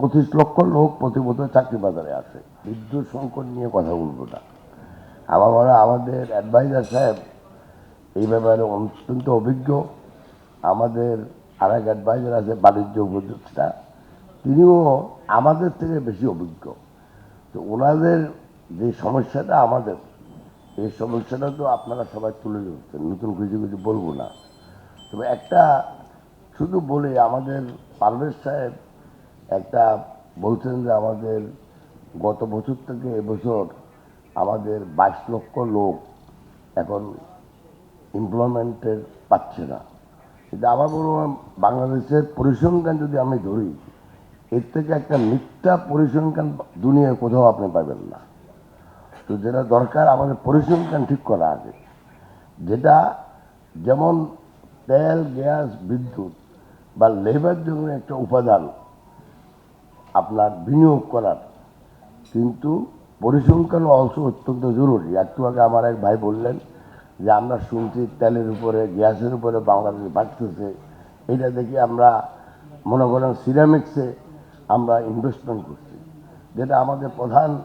পঁচিশ লক্ষ লোক প্রতি বছর চাকরি বাজারে আসে। বিদ্যুৎ সংকট নিয়ে কথা বলব না। মনে আমাদের অ্যাডভাইজার সাহেব এই ব্যাপারে অত্যন্ত অভিজ্ঞ। আমাদের আর এক অ্যাডভাইজার আছে বাণিজ্য উপদেষ্টা। তিনিও আমাদের থেকে বেশি অভিজ্ঞ। তো ওনাদের যে সমস্যাটা আমাদের, এই সমস্যাটা তো আপনারা সবাই তুলে ধরছেন। নতুন কিছু কিছু বলব না। তবে একটা শুধু বলে, আমাদের পারভেজ সাহেব একটা বলছেন যে আমাদের গত বছর থেকে এবছর আমাদের বাইশ লক্ষ লোক এখন এমপ্লয়মেন্টের পাচ্ছে না। কিন্তু আমার মনে হয় বাংলাদেশের পরিসংখ্যান যদি আমি ধরি, এর থেকে একটা মিথ্যা পরিসংখ্যান দুনিয়ায় কোথাও আপনি পাবেন না। তো যেটা দরকার, আমাদের পরিসংখ্যান ঠিক করা আছে যেটা যেমন তেল, গ্যাস, বিদ্যুৎ বা লেবার জন্য একটা উপাদান আপনার বিনিয়োগ করার। কিন্তু পরিসংখ্যান অংশ অত্যন্ত জরুরি। একটু আগে আমার এক ভাই বললেন যে, আমরা শুনছি তেলের উপরে, গ্যাসের উপরে বাংলাদেশ বাড়তেছে। এটা দেখি আমরা মনে করেন সিরামিক্সে আমরা ইনভেস্টমেন্ট করছি। যেটা আমাদের প্রধান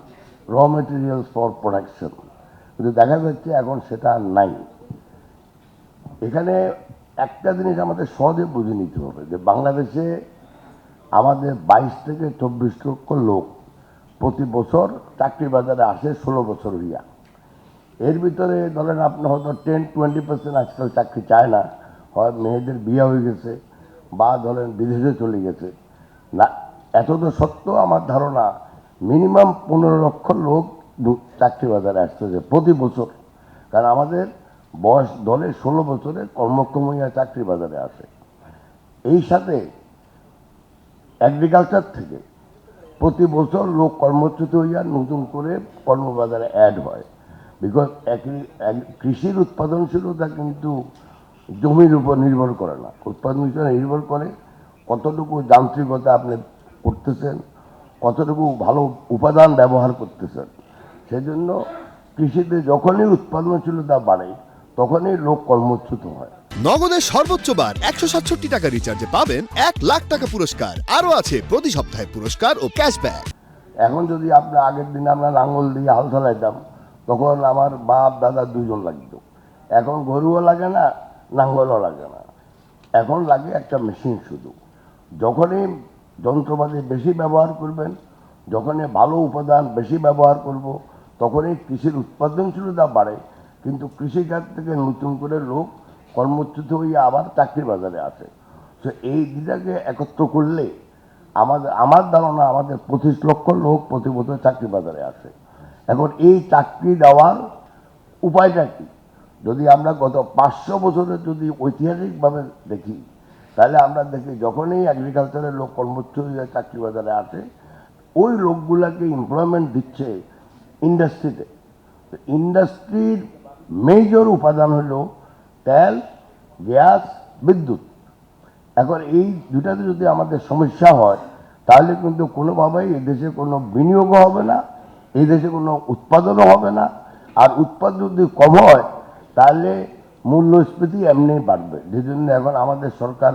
র মেটেরিয়ালস ফর প্রোডাকশন কিন্তু দেখা যাচ্ছে এখন সেটা নাই। এখানে একটা জিনিস আমাদের সহজে বুঝে নিতে হবে যে, বাংলাদেশে আমাদের বাইশ থেকে চব্বিশ লক্ষ লোক প্রতি বছর চাকরি বাজারে আসে ষোলো বছর হইয়া। এর ভিতরে ধরেন আপনি হয়তো টেন টোয়েন্টি পার্সেন্ট আজকাল চাকরি চায় না, হয় মেয়েদের বিয়ে হয়ে গেছে বা ধরেন বিদেশে চলে গেছে। না, এত তো সত্ত্বেও আমার ধারণা মিনিমাম পনেরো লক্ষ লোক চাকরি বাজারে আসতেছে প্রতি বছর। কারণ আমাদের বয়স দলে ষোলো বছরে কর্মক্ষম হইয়া চাকরি বাজারে আসে। এই সাথে অ্যাগ্রিকালচার থেকে। প্রতি বছর লোক কর্মচ্যুত হইয়া নতুন করে কর্মবাজারে অ্যাড হয়। বিকজ কৃষির উৎপাদনশীলতা কিন্তু জমির উপর নির্ভর করে না। উৎপাদনশীলতা নির্ভর করে কতটুকু যান্ত্রিকতা আপনি করতেছেন, কতটুকু ভালো উপাদান ব্যবহার করতেছেন। সেজন্য কৃষিতে যখনই উৎপাদনশীলতা বাড়ে, তখনই লোক কর্মচ্যুত হয়। নগদের সর্বোচ্চ বার একশো সাতষট্টি টাকা রিচার্জে পাবেন এক লাখ টাকা পুরস্কার। আরও আছে প্রতি সপ্তাহে পুরস্কার ও ক্যাশব্যাক এখন যদি আমরা আগের দিনে আমরা লাঙ্গল দিয়ে হাল চালাইতাম তখন আমার বাপ, দাদা দুজন লাগতো। এখন গরুও লাগে না, লাঙ্গলও লাগে না। এখন লাগে একটা মেশিন শুধু। যখনই যন্ত্রপাতি বেশি ব্যবহার করবেন, যখনই ভালো উপাদান বেশি ব্যবহার করব, তখনই কৃষির উৎপাদনশীলতা বাড়ে। কিন্তু কৃষিকাজ থেকে নতুন করে লোক কর্মচ্যুত হয়ে আবার চাকরি বাজারে আসে তো এই দুটাকে একত্র করলে আমাদের, আমার ধারণা আমাদের পঁচিশ লক্ষ লোক প্রতি বছর চাকরি বাজারে আসে এখন এই চাকরি দেওয়ার উপায়টা কি? যদি আমরা গত পাঁচশো বছরের যদি ঐতিহাসিকভাবে দেখি, তাহলে আমরা দেখি যখনই এগ্রিকালচারের লোক কর্মচ্যুত চাকরি বাজারে আসে, ওই লোকগুলাকে এমপ্লয়মেন্ট দিচ্ছে ইন্ডাস্ট্রিতে ইন্ডাস্ট্রির মেজর উপাদান হলো তেল, গ্যাস, বিদ্যুৎ। এখন এই দুটাতে যদি আমাদের সমস্যা হয়, তাহলে কিন্তু কোনোভাবেই এই দেশে কোনো বিনিয়োগও হবে না, এই দেশে কোনো উৎপাদনও হবে না। আর উৎপাদন যদি কম হয়, তাহলে মূল্যস্ফীতি এমনি বাড়বে। যে জন্য এখন আমাদের সরকার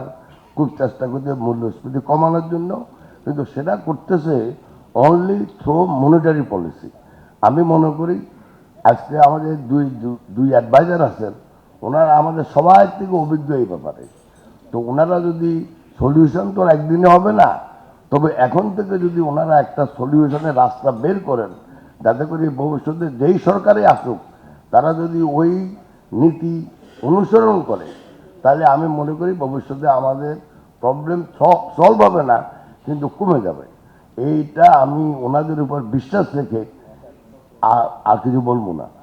খুব চেষ্টা করছে মূল্যস্ফীতি কমানোর জন্য। কিন্তু সেটা করতেছে অনলি থ্রো মনিটারি পলিসি আমি মনে করি, আজকে আমাদের দুই দুই অ্যাডভাইজার আছেন। ওনারা আমাদের সবাই থেকে অভিজ্ঞ এই ব্যাপারে। তো ওনারা যদি সলিউশন তো একদিনে হবে না, তবে এখন থেকে যদি ওনারা একটা সলিউশনের রাস্তা বের করেন, যাতে করে ভবিষ্যতে যেই সরকারে আসুক, তারা যদি ওই নীতি অনুসরণ করে, তাহলে আমি মনে করি ভবিষ্যতে আমাদের প্রবলেম সলভ হবে না, কিন্তু কমে যাবে। এইটা আমি ওনাদের উপর বিশ্বাস রেখে আর কিছু বলব না।